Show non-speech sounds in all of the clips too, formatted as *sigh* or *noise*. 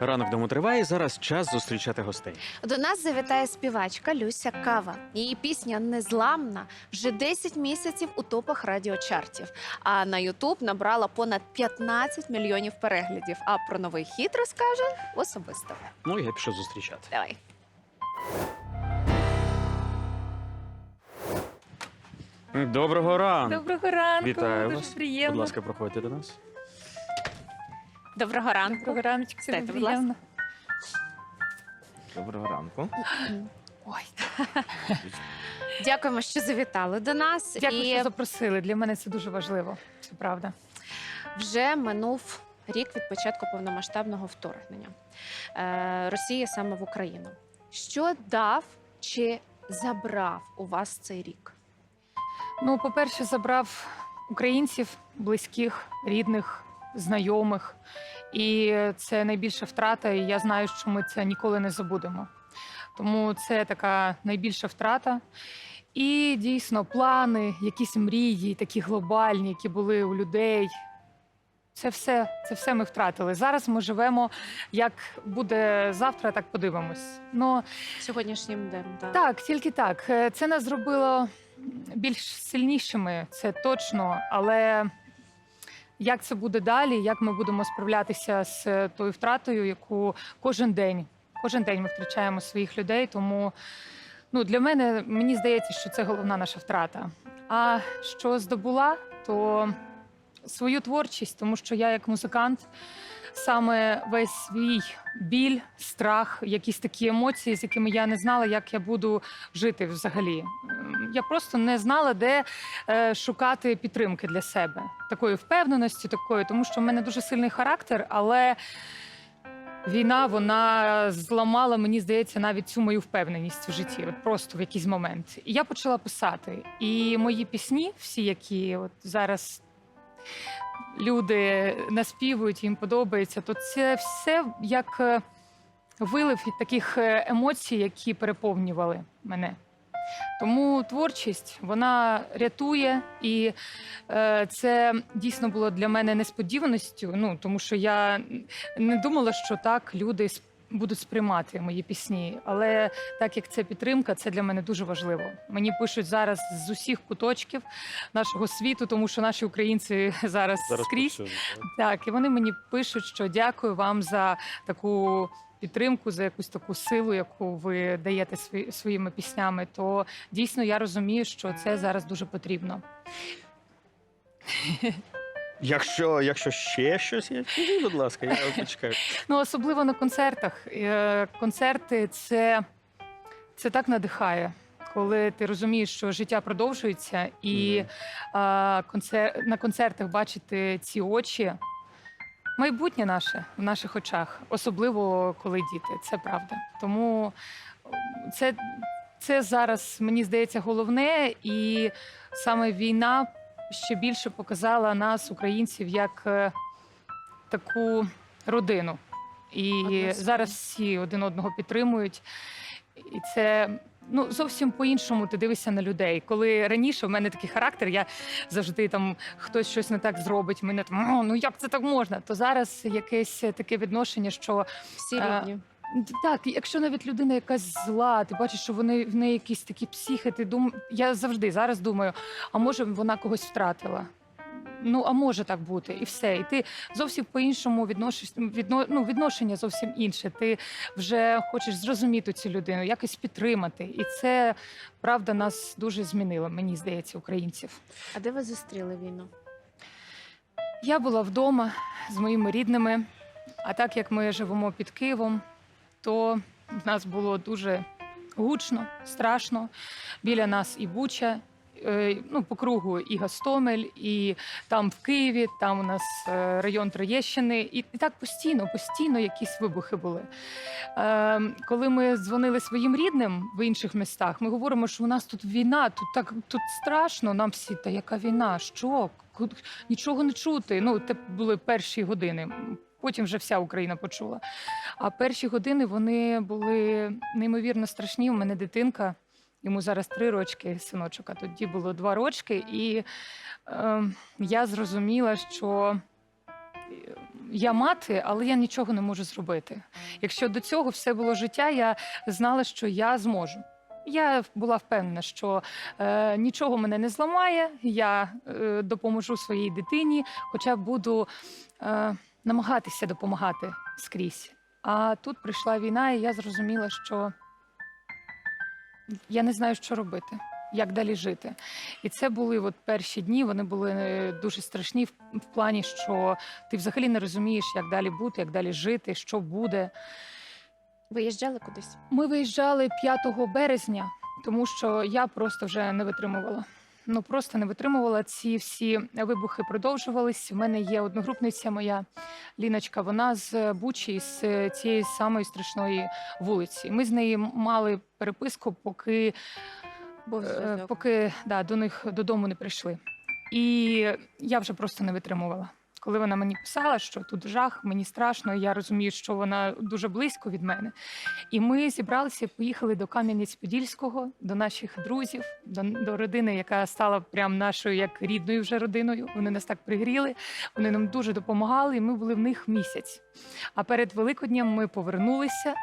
Ранок дому триває. Зараз час зустрічати гостей. До нас завітає співачка Люся Кава. Її пісня Незламна вже 10 місяців у топах радіочартів. А на Ютуб набрала понад 15 мільйонів переглядів. А про новий хіт розкаже особисто. Ну я пішов зустрічати. Давай. Доброго ранку. Доброго ранку. Вітаю дуже вас. приємно. Будь ласка, проходьте до нас. Доброго ранку. Доброго ранку. Сідайте, будь ласка. Доброго ранку. Ой, Дякуємо, що завітали до нас. дякую, І що запросили. Для мене це дуже важливо. Це правда. вже минув рік від початку повномасштабного вторгнення е, Росії саме в Україну. Що дав чи забрав у вас цей рік? Ну, по-перше, забрав українців, близьких, рідних, знайомих. І це найбільша втрата. І я знаю, що ми це ніколи не забудемо. Тому це така найбільша втрата. І дійсно плани, якісь мрії, такі глобальні, які були у людей. Це все, це все ми втратили. Зараз ми живемо як буде завтра, так подивимось. Ну Сьогоднішнім днем так. так, тільки так. Е, Це нас зробило більш сильнішими, це точно. Але як це буде далі? Як ми будемо справлятися з е, тою втратою, яку кожен день, кожен день ми втрачаємо своїх людей. Тому ну, для мене мені здається, що це головна наша втрата. А що здобула, то свою творчість, тому що я як музикант. Саме весь свій біль, страх, якісь такі емоції, з якими я не знала, як я буду жити взагалі. Я просто не знала, де е, шукати підтримки для себе, такої впевненості, такої, тому що в мене дуже сильний характер, але війна вона зламала, мені здається, навіть цю мою впевненість в житті, от просто в якийсь момент. І я почала писати. І мої пісні, всі, які от зараз люди наспівують, їм подобається, то це все як е, вилив таких е, емоцій, які переповнювали мене. Тому творчість вона рятує, і е, це дійсно було для мене несподіваністю. Ну тому що я не думала, що так люди будуть сприймати мої пісні. Але так як це підтримка, це для мене дуже важливо. Мені пишуть зараз з усіх куточків нашого світу, тому що наші українці *laughs* зараз, Зараз скрізь. Так, і вони мені пишуть, що дякую вам за таку підтримку, за якусь таку силу, яку ви даєте свої, своїми піснями. То дійсно я розумію, що це зараз дуже потрібно. Якщо, якщо ще щось є, будь ласка, я почекаю. Ну особливо на концертах. Е, Концерти це, це так надихає. Коли ти розумієш, що життя продовжується, і Мгм. а, концер... на концертах бачити ці очі, майбутнє наше в наших очах, особливо коли діти, це правда. Тому це, це зараз мені здається головне, і саме війна ще більше показала нас, українців, як е, таку родину. І Однозначно. зараз всі один одного підтримують. І це ну зовсім по-іншому ти дивишся на людей. Коли раніше в мене такий характер, я завжди там хтось щось не так зробить. Мене там ну як це так можна? То зараз якесь таке відношення, що Всі А, рівні. так, якщо навіть людина якась зла, ти бачиш, що вони в неї якісь такі психи. Ти дум... Я завжди зараз думаю, а може вона когось втратила. Ну, а може так бути, і все. І ти зовсім по-іншому відносиш, відно, ну, відношення зовсім інше. Ти вже хочеш зрозуміти цю людину, якось підтримати. І це правда нас дуже змінило, мені здається, українців. А де ви зустріли війну? Я була вдома з моїми рідними, а так як ми живемо під Києвом, то в нас було дуже гучно, страшно. Біля нас і Буча, ну, по кругу і Гостомель, і там в Києві, там у нас е, район Троєщини. І, і так постійно, постійно якісь вибухи були. Е, коли ми дзвонили своїм рідним в інших містах, ми говоримо, що у нас тут війна, тут так тут страшно. Нам всі, та яка війна? Що? Нічого не чути. Ну, це були перші години. Потім вже вся Україна почула. А перші години вони були неймовірно страшні. У мене дитинка, йому зараз три рочки, синочок, а тоді було два рочки. І е, я зрозуміла, що я мати, але я нічого не можу зробити. Якщо до цього все було життя, я знала, що я зможу. Я була впевнена, що е, нічого мене не зламає, я е, допоможу своїй дитині, хоча буду е, намагатися допомагати скрізь. А тут прийшла війна, і я зрозуміла, що я не знаю, що робити, як далі жити. І це були от перші дні, вони були е, дуже страшні в, в плані, що ти взагалі не розумієш, як далі бути, як далі жити, що буде. Виїжджали кудись? Ми виїжджали 5 березня, тому що я просто вже не витримувала. Ну просто не витримувала. Ці всі вибухи продовжувались. У мене є одногрупниця моя Ліночка. Вона з Бучі, з цієї самої страшної вулиці. Ми з нею мали переписку, поки, Був е, поки да, до них додому не прийшли. І я вже просто не витримувала. Коли вона мені писала, що тут жах, мені страшно, я розумію, що вона дуже близько від мене. І ми зібралися, поїхали до Кам'янець-Подільського, до наших друзів, до, до родини, яка стала прям нашою як рідною вже родиною. Вони нас так пригріли, вони нам дуже допомагали, і ми були в них місяць. А перед Великоднем ми повернулися.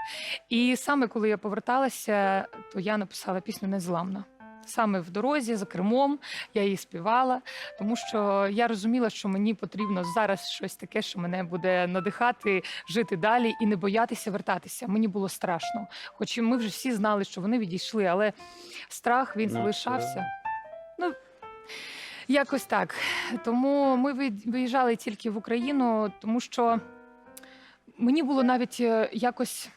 І саме коли я поверталася, то я написала пісню Незламна. Саме в дорозі за кермом я її співала, тому що я розуміла, що мені потрібно зараз щось таке, що мене буде надихати, жити далі і не боятися вертатися. Мені було страшно. Хоч ми вже всі знали, що вони відійшли, але страх він Ну, залишався. Ну якось так. Тому ми ви- виїжджали тільки в Україну, тому що мені було навіть е, якось.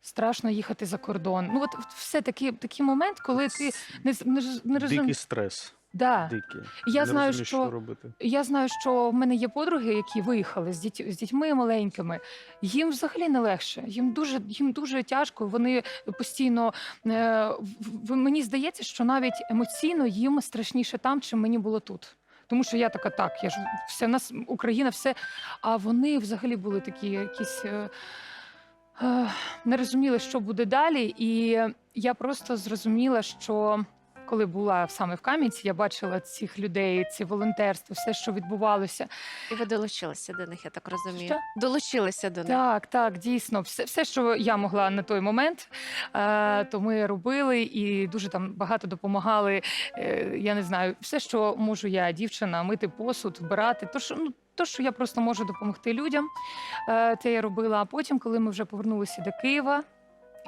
Страшно їхати за кордон. Ну, от все таки такий момент, коли ти не, не, не розумієш. Дикий стрес. Да. Дикий. Я Не знаю, розумієш, що- робити. Я знаю, що в мене є подруги, які виїхали з, діть, з дітьми маленькими. Їм взагалі не легше. Їм дуже, їм дуже тяжко. Вони постійно е, в- мені здається, що навіть емоційно їм страшніше там, чим мені було тут. Тому що я така, так, я ж все в нас Україна, все. А вони взагалі були такі якісь. Е, не розуміли, що буде далі. І я просто зрозуміла, що коли була саме в Кам'янці, я бачила цих людей, ці волонтерство, все, що відбувалося. І ви долучилися до них, я так розумію. Що? Долучилися до них. Так, так, дійсно, все, все, що я могла на той момент, е, то ми робили і дуже там багато допомагали. Е, я не знаю, все, що можу я, дівчина, мити посуд, вбирати. То, що ну. То, що я просто можу допомогти людям, е, це я робила. А потім, коли ми вже повернулися до Києва,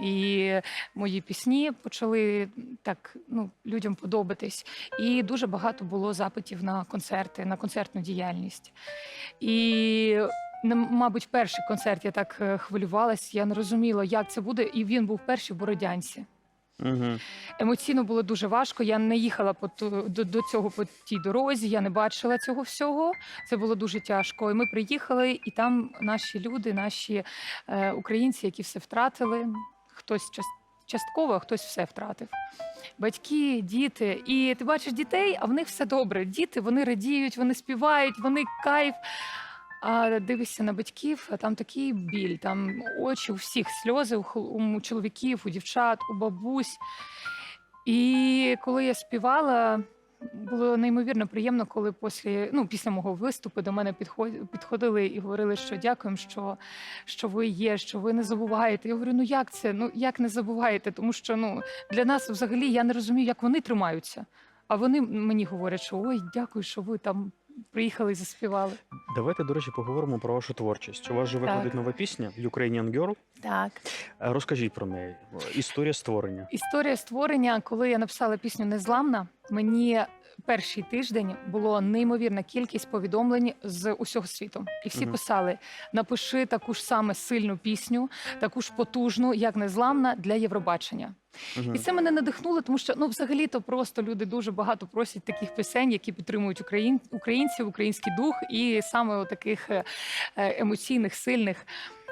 і мої пісні почали так ну, людям подобатись. І дуже багато було запитів на концерти, на концертну діяльність. І мабуть, перший концерт я так е, хвилювалась, я не розуміла, як це буде. І він був перший в Бородянці. Угу. Емоційно було дуже важко. Я не їхала по ту- до, до цього по тій дорозі, я не бачила цього всього. Це було дуже тяжко. І ми приїхали, і там наші люди, наші е, українці, які все втратили. Хтось час, частково, а хтось все втратив. Батьки, діти. І ти бачиш дітей, а в них все добре. Діти вони радіють, вони співають, вони кайф. А дивишся на батьків, а там такий біль, там очі у всіх сльози, у, хл- у чоловіків, у дівчат, у бабусь. І коли я співала, було неймовірно приємно, коли після, ну, після мого виступу до мене підход- підходили і говорили, що дякуємо, що, що ви є, що ви не забуваєте. Я говорю, ну як це? Ну як не забуваєте? Тому що ну, для нас взагалі я не розумію, як вони тримаються. А вони мені говорять, що ой, дякую, що ви там приїхали і заспівали. Давайте, до речі, поговоримо про вашу творчість. У вас же виходить нова пісня Ukrainian Girl. Так. Е, Розкажіть про неї. Історія створення. Історія створення, коли я написала пісню Незламна, мені перший тиждень було неймовірна кількість повідомлень з усього світу. І всі Мгм. писали: напиши таку ж саме сильну пісню, таку ж потужну, як незламна для Євробачення. Угу. І це мене надихнуло, тому що ну взагалі то просто люди дуже багато просять таких пісень, які підтримують україн... українців, український дух і саме таких е, емоційних, сильних.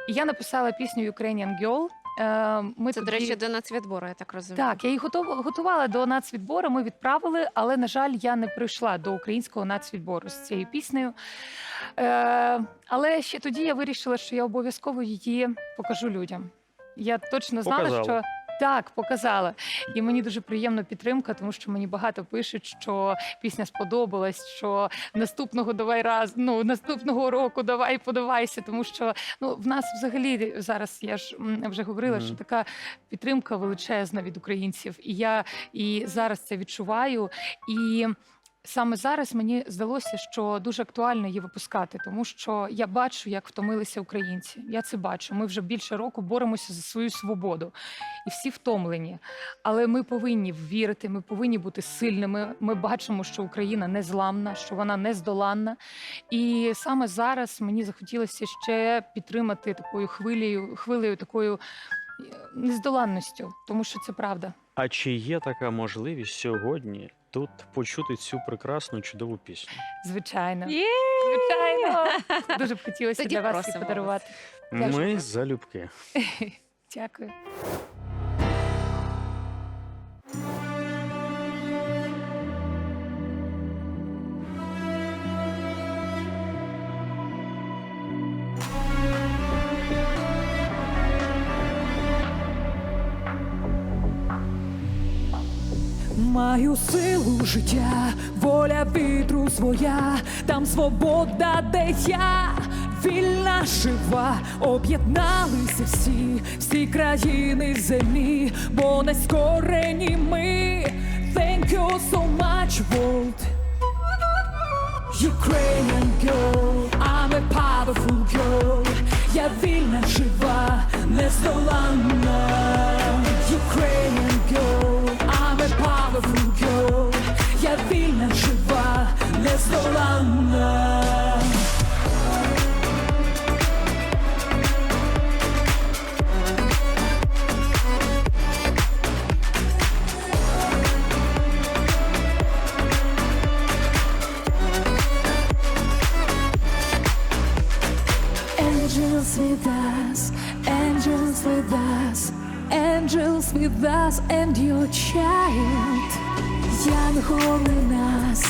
І я написала пісню Ukrainian Girl. Е, Ми Це, до речі, до нацвідбору, я так розумію. Так, я її готова готувала до нацвідбору. Ми відправили, але на жаль, я не прийшла до українського нацвідбору з цією піснею. Е, але ще тоді я вирішила, що я обов'язково її покажу людям. Я точно знала, Показали. що Так, показала. І мені дуже приємна підтримка, тому що мені багато пишуть, що пісня сподобалась, що наступного давай раз, ну наступного року давай подавайся. Тому що ну в нас взагалі зараз я ж вже говорила, Мгм. що така підтримка величезна від українців. І я і зараз це відчуваю. І Саме зараз мені здалося, що дуже актуально її випускати, тому що я бачу, як втомилися українці. Я це бачу. Ми вже більше року боремося за свою свободу, і всі втомлені. Але ми повинні вірити, ми повинні бути сильними. Ми бачимо, що Україна не зламна, що вона не здоланна. І саме зараз мені захотілося ще підтримати такою хвилею, хвилею такою е, нездоланністю, тому що це правда. А чи є така можливість сьогодні тут почути цю прекрасну чудову пісню? Звичайно, звичайно, дуже б хотілося Тоді для вас просимо вас. подарувати. Дякую. Ми залюбки. *laughs* Дякую. Життя, воля вітру своя, там свобода, де я вільна жива, об'єдналися всі, всі країни землі, бо не скорені ми. Thank you so much, world. Ukrainian girl, I'm a powerful girl. Я вільна жива, нездоланна. Ukrainian girl, us, angels with us and your child. Янголи нас,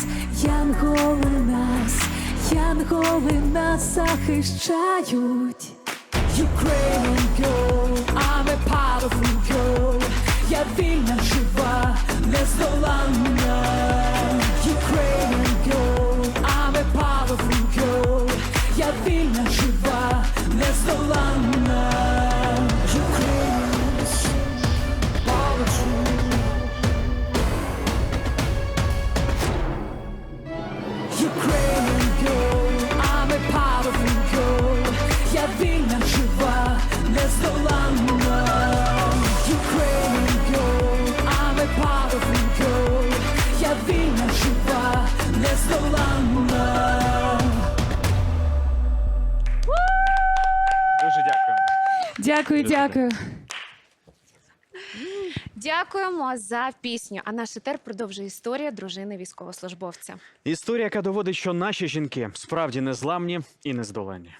янголи нас, янголи нас захищають. Ukrainian girl, I'm a powerful girl. Я вільна жива, нездоланна. Ukrainian girl, I'm a powerful girl. Я вільна жива, нездоланна. Дякую, дякую. Дякуємо за пісню. А наш етер продовжує історія дружини військовослужбовця. Історія, яка доводить, що наші жінки справді незламні і нездоланні.